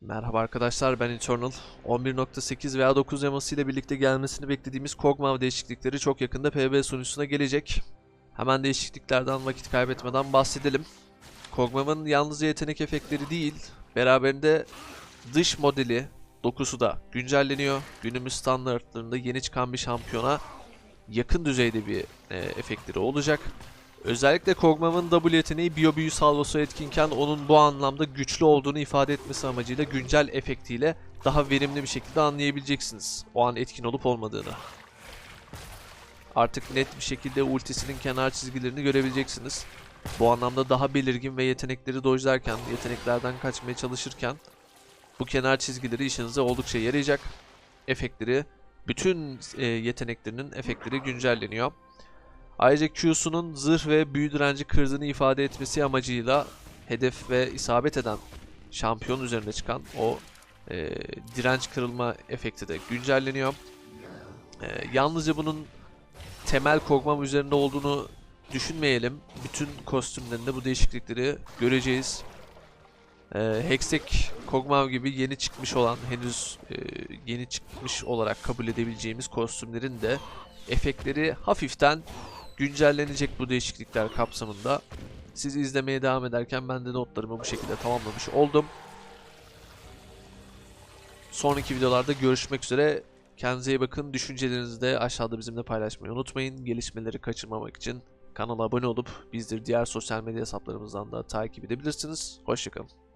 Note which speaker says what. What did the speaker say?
Speaker 1: Merhaba arkadaşlar ben Eternal. 11.8 veya 9 yaması ile birlikte gelmesini beklediğimiz Kog'Maw değişiklikleri çok yakında PB sunucusuna gelecek. Hemen değişikliklerden vakit kaybetmeden bahsedelim. Kog'Maw'ın yalnızca yetenek efektleri değil, beraberinde dış modeli dokusu da güncelleniyor. Günümüz standartlarında yeni çıkan bir şampiyona yakın düzeyde bir e, efektleri olacak. Özellikle Kog'Maw'ın W yeteneği Biyo Büyü salvosu etkinken onun bu anlamda güçlü olduğunu ifade etmesi amacıyla güncel efektiyle daha verimli bir şekilde anlayabileceksiniz o an etkin olup olmadığını. Artık net bir şekilde ultisinin kenar çizgilerini görebileceksiniz. Bu anlamda daha belirgin ve yetenekleri dojlarken, yeteneklerden kaçmaya çalışırken bu kenar çizgileri işinize oldukça yarayacak. Efektleri, bütün e, yeteneklerinin efektleri güncelleniyor. Ayrıca Q'sunun zırh ve büyü direnci kırdığını ifade etmesi amacıyla hedef ve isabet eden şampiyon üzerine çıkan o e, direnç kırılma efekti de güncelleniyor. E, yalnızca bunun temel Kog'Maw üzerinde olduğunu düşünmeyelim. Bütün kostümlerinde bu değişiklikleri göreceğiz. E, Hextech Kog'Maw gibi yeni çıkmış olan, henüz e, yeni çıkmış olarak kabul edebileceğimiz kostümlerin de efektleri hafiften güncellenecek bu değişiklikler kapsamında. Siz izlemeye devam ederken ben de notlarımı bu şekilde tamamlamış oldum. Sonraki videolarda görüşmek üzere. Kendinize iyi bakın. Düşüncelerinizi de aşağıda bizimle paylaşmayı unutmayın. Gelişmeleri kaçırmamak için kanala abone olup bizleri diğer sosyal medya hesaplarımızdan da takip edebilirsiniz. Hoşçakalın.